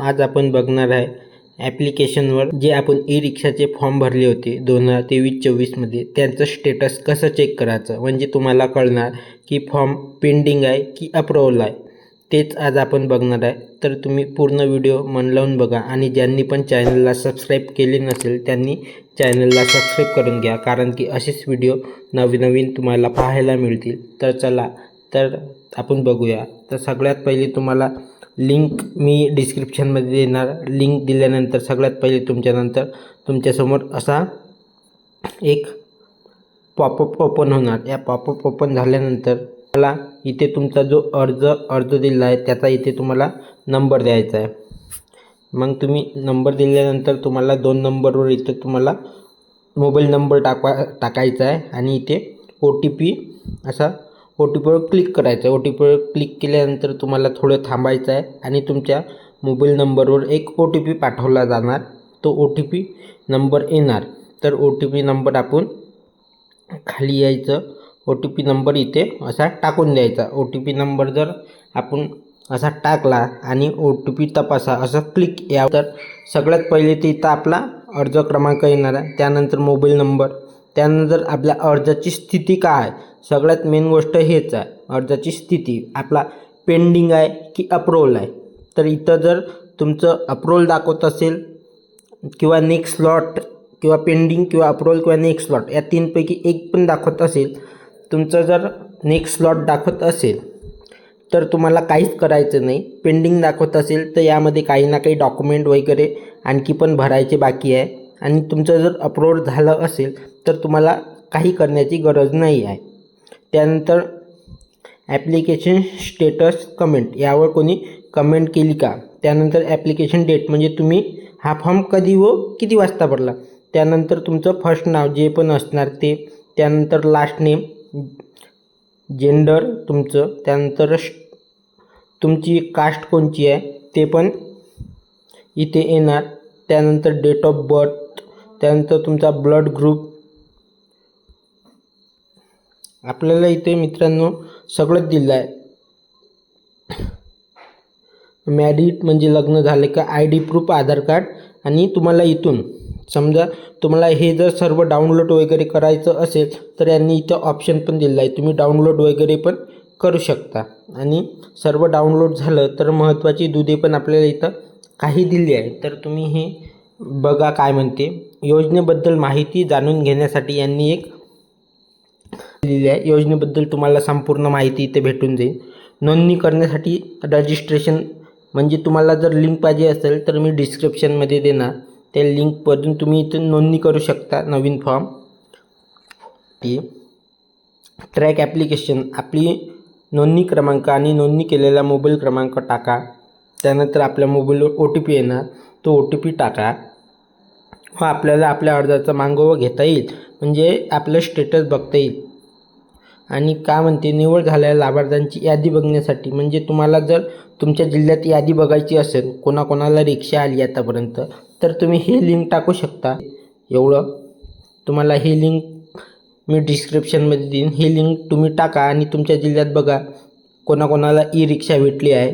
आज आपण बघणार आहे ॲप्लिकेशनवर जे आपण ई रिक्षाचे फॉर्म भरले होते दोन हजार तेवीस चोवीसमध्ये त्यांचं स्टेटस कसं चेक करायचं? म्हणजे तुम्हाला कळणार की फॉर्म पेंडिंग आहे की अप्रूवल आहे. तेच आज आपण बघणार आहे. तर तुम्ही पूर्ण व्हिडिओ मन लावून बघा आणि ज्यांनी पण चॅनलला सबस्क्राईब केले नसेल त्यांनी चॅनलला सबस्क्राईब करून घ्या. कारण की असेच व्हिडिओ नवीन नवीन तुम्हाला पाहायला मिळतील. तर चला तर आपण बघूया. तर सगळ्यात पहिले तुम्हाला लिंक मी डिस्क्रिप्शनमध्ये देणार. लिंक दिल्यानंतर सगळ्यात पहिले तुमच्यानंतर तुमच्यासमोर असा एक पॉपअप ओपन होणार. या पॉपअप ओपन झाल्यानंतर मला इथे तुमचा जो अर्ज अर्ज दिला आहे त्याचा इथे तुम्हाला नंबर द्यायचा आहे. मग तुम्ही नंबर दिल्यानंतर तुम्हाला दोन नंबरवर इथे तुम्हाला मोबाईल नंबर टाकवा टाकायचा आहे. आणि इथे ओ टी पी असा ओ टी पीवर क्लिक करायचं आहे. ओ टी पीवर क्लिक केल्यानंतर तुम्हाला थोडं थांबायचं आहे आणि तुमच्या मोबाईल नंबरवर एक ओ टी पी पाठवला जाणार. तो ओ टी पी नंबर येणार. तर ओ टी पी नंबर आपण खाली यायचं. ओ टी पी नंबर इथे असा टाकून द्यायचा. ओ टी पी नंबर जर आपण असा टाकला आणि ओ टी पी तपासा असं क्लिक या तर सगळ्यात पहिले ते इथं आपला अर्ज क्रमांक येणार आहे. त्यानंतर मोबाईल नंबर त्यानंतर आपल्या अर्जाची स्थिती काय आहे सगळ्यात मेन गोष्ट हेच आहे. अर्जाची स्थिती आपला पेंडिंग आहे की अप्रूवल आहे. तर इथं जर तुमचं अप्रूवल दाखवत असेल किंवा नेक्स्ट स्लॉट किंवा पेंडिंग किंवा अप्रूवल किंवा नेक्स्ट स्लॉट या तीनपैकी एक पण दाखवत असेल तुमचं जर नेक्स्ट स्लॉट दाखवत असेल तर तुम्हाला काहीच करायचं नाही. पेंडिंग दाखवत असेल तर यामध्ये काही ना काही डॉक्युमेंट वगैरे आणखी पण भरायचे बाकी आहे. आणि तुमचं जर अपलोड झालं असेल तर तुम्हाला काही करण्याची गरज नाही आहे. त्यानंतर ॲप्लिकेशन स्टेटस कमेंट यावर कोणी कमेंट केली का? त्यानंतर ॲप्लिकेशन डेट म्हणजे तुम्ही हा फॉर्म कधी व किती वाजता भरला? त्यानंतर तुमचं फर्स्ट नाव जे पण असणार ते त्यानंतर लास्ट नेम जेंडर तुमचं त्यानंतर श- तुमची कास्ट कोणची आहे ते पण इथे येणार. त्यानंतर डेट ऑफ बर्थ त्यानंतर तुमचा ब्लड ग्रुप आपल्याला इथे मित्रांनो सगळंच दिलं आहे. मॅरिट म्हणजे लग्न झाले का I D proof Aadhaar card आणि तुम्हाला इथून समजा तुम्हाला हे जर सर्व डाउनलोड वगैरे करायचं असेल तर यांनी इथं ऑप्शन पण दिलं आहे. तुम्ही डाउनलोड वगैरे पण करू शकता. आणि सर्व डाउनलोड झालं तर महत्त्वाची दुधे पण आपल्याला इथं काही दिली आहे. तर तुम्ही हे बघा काय म्हणते. योजनेबद्दल माहिती जाणून घेण्यासाठी यांनी एक दिलेली आहे. योजनेबद्दल तुम्हाला संपूर्ण माहिती इथे भेटून जाईल. नोंदणी करण्यासाठी रजिस्ट्रेशन म्हणजे तुम्हाला जर लिंक पाहिजे असेल तर मी डिस्क्रिप्शनमध्ये देणार. त्या लिंकमधून तुम्ही इथे नोंदणी करू शकता नवीन फॉर्म ती ट्रॅक ॲप्लिकेशन आपली नोंदणी क्रमांक आणि नोंदणी केलेला मोबाईल क्रमांक टाका. त्यानंतर आपल्या मोबाईलवर ओ टी पी येणार. तो ओ टी पी टाका. व आपल्याला आपल्या अर्जाचा मागोवा घेता येईल. म्हणजे आपलं स्टेटस बघता येईल. आणि का म्हणते निवड झालेल्या लाभार्थ्यांची यादी बघण्यासाठी म्हणजे तुम्हाला जर तुमच्या जिल्ह्यात यादी बघायची असेल कोणाकोणाला रिक्षा आली आतापर्यंत तर तुम्ही हे लिंक टाकू शकता. एवढं. तुम्हाला हे लिंक मी डिस्क्रिप्शनमध्ये देईन. ही लिंक तुम्ही टाका आणि तुमच्या जिल्ह्यात बघा. कोणाकोणाला ई रिक्षा भेटली आहे.